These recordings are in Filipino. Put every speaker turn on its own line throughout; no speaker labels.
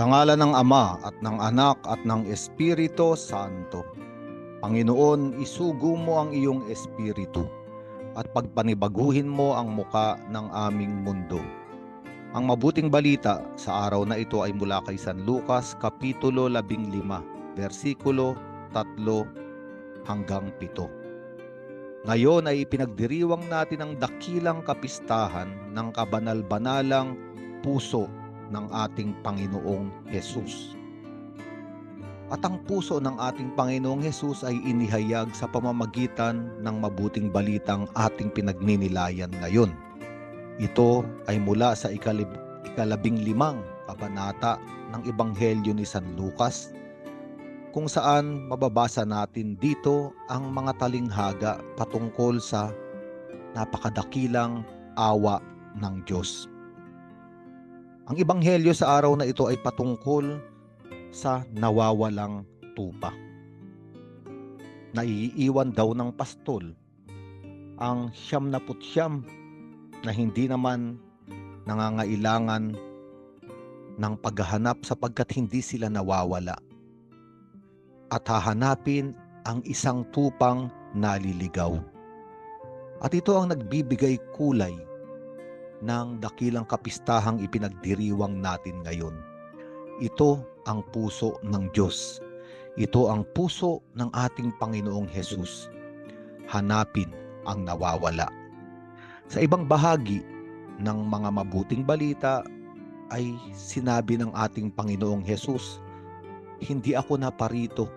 Sa ngala ng Ama at ng Anak at ng Espiritu Santo. Panginoon, isugo mo ang iyong espiritu at pagpanibaguhin mo ang muka ng aming mundo. Ang mabuting balita sa araw na ito ay mula kay San Lucas Kapitulo 15, versikulo 3 hanggang 7. Ngayon ay ipinagdiriwang natin ang dakilang kapistahan ng kabanal-banalang puso ng ating Panginoong Hesus. At ang puso ng ating Panginoong Hesus ay inihayag sa pamamagitan ng mabuting balitang ating pinagninilayan ngayon. Ito ay mula sa ikalib, ikalabing limang kabanata ng Ebanghelyo ni San Lucas kung saan mababasa natin dito ang mga talinghaga patungkol sa napakadakilang awa ng Diyos. Ang ebanghelyo sa araw na ito ay patungkol sa nawawalang tupa. Naiiwan daw ng pastol ang siyam na putsyam na hindi naman nangangailangan ng paghahanap sapagkat hindi sila nawawala. At hahanapin ang isang tupang naliligaw. At ito ang nagbibigay kulay ng dakilang kapistahang ipinagdiriwang natin ngayon. Ito ang puso ng Diyos. Ito ang puso ng ating Panginoong Hesus. Hanapin ang nawawala. Sa ibang bahagi ng mga mabuting balita ay sinabi ng ating Panginoong Hesus, Hindi ako naparito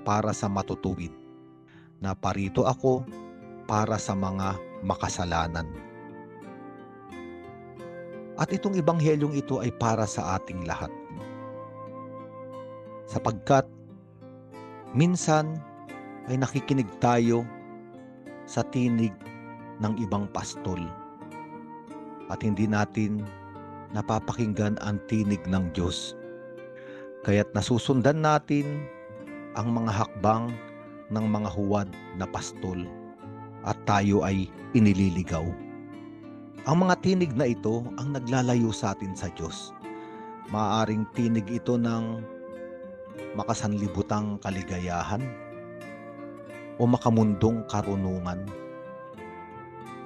para sa matutuwid. Naparito ako para sa mga makasalanan. At itong ebanghelyong ito ay para sa ating lahat. Sapagkat minsan ay nakikinig tayo sa tinig ng ibang pastol at hindi natin napapakinggan ang tinig ng Diyos. Kaya't nasusundan natin ang mga hakbang ng mga huwad na pastol at tayo ay inililigaw. Ang mga tinig na ito ang naglalayo sa atin sa Diyos. Maaring tinig ito ng makasanlibutang kaligayahan o makamundong karunungan.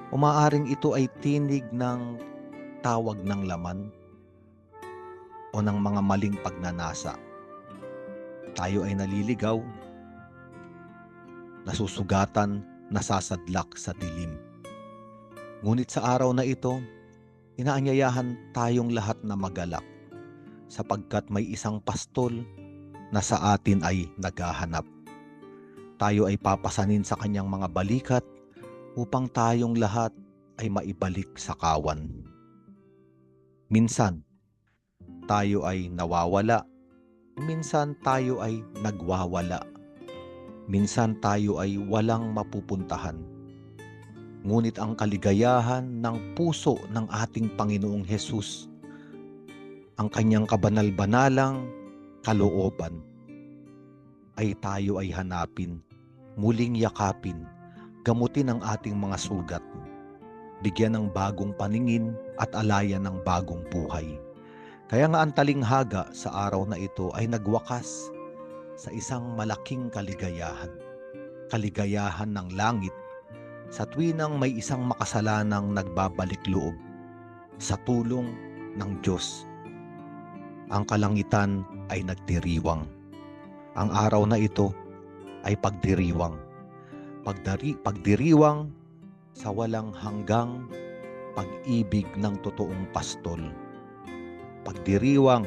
O maaring ito ay tinig ng tawag ng laman o ng mga maling pagnanasa. Tayo ay naliligaw, nasusugatan, nasasadlak sa dilim. Ngunit sa araw na ito, inaanyayahan tayong lahat na magalak sapagkat may isang pastol na sa atin ay naghahanap. Tayo ay papasanin sa kanyang mga balikat upang tayong lahat ay maibalik sa kawan. Minsan, tayo ay nawawala. Minsan tayo ay nagwawala. Minsan tayo ay walang mapupuntahan. Ngunit ang kaligayahan ng puso ng ating Panginoong Hesus, ang kanyang kabanal-banalang kalooban, ay tayo ay hanapin, muling yakapin, gamutin ang ating mga sugat, bigyan ng bagong paningin at alayan ng bagong buhay. Kaya nga ang talinghaga sa araw na ito ay nagwakas sa isang malaking kaligayahan. Kaligayahan ng langit sa tuwinang may isang makasalanang nagbabalik loob sa tulong ng Diyos. Ang kalangitan ay nagdiriwang. Ang araw na ito ay pagdiriwang. Pagdari, pagdiriwang sa walang hanggang pag-ibig ng totoong pastol. Pagdiriwang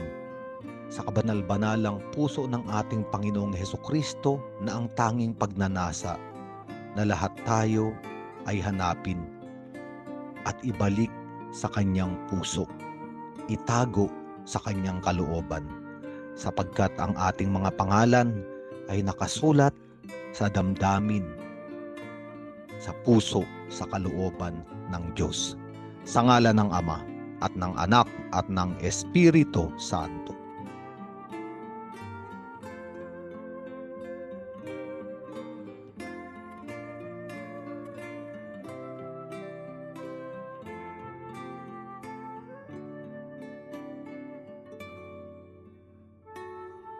sa kabanal-banalang puso ng ating Panginoong Heso Kristo na ang tanging pagnanasa na lahat tayo ay hanapin at ibalik sa kanyang puso. Itago sa kanyang kalooban sapagkat ang ating mga pangalan ay nakasulat sa damdamin, sa puso, sa kalooban ng Diyos. Sa ngala ng Ama at ng Anak at ng Espiritu Santo.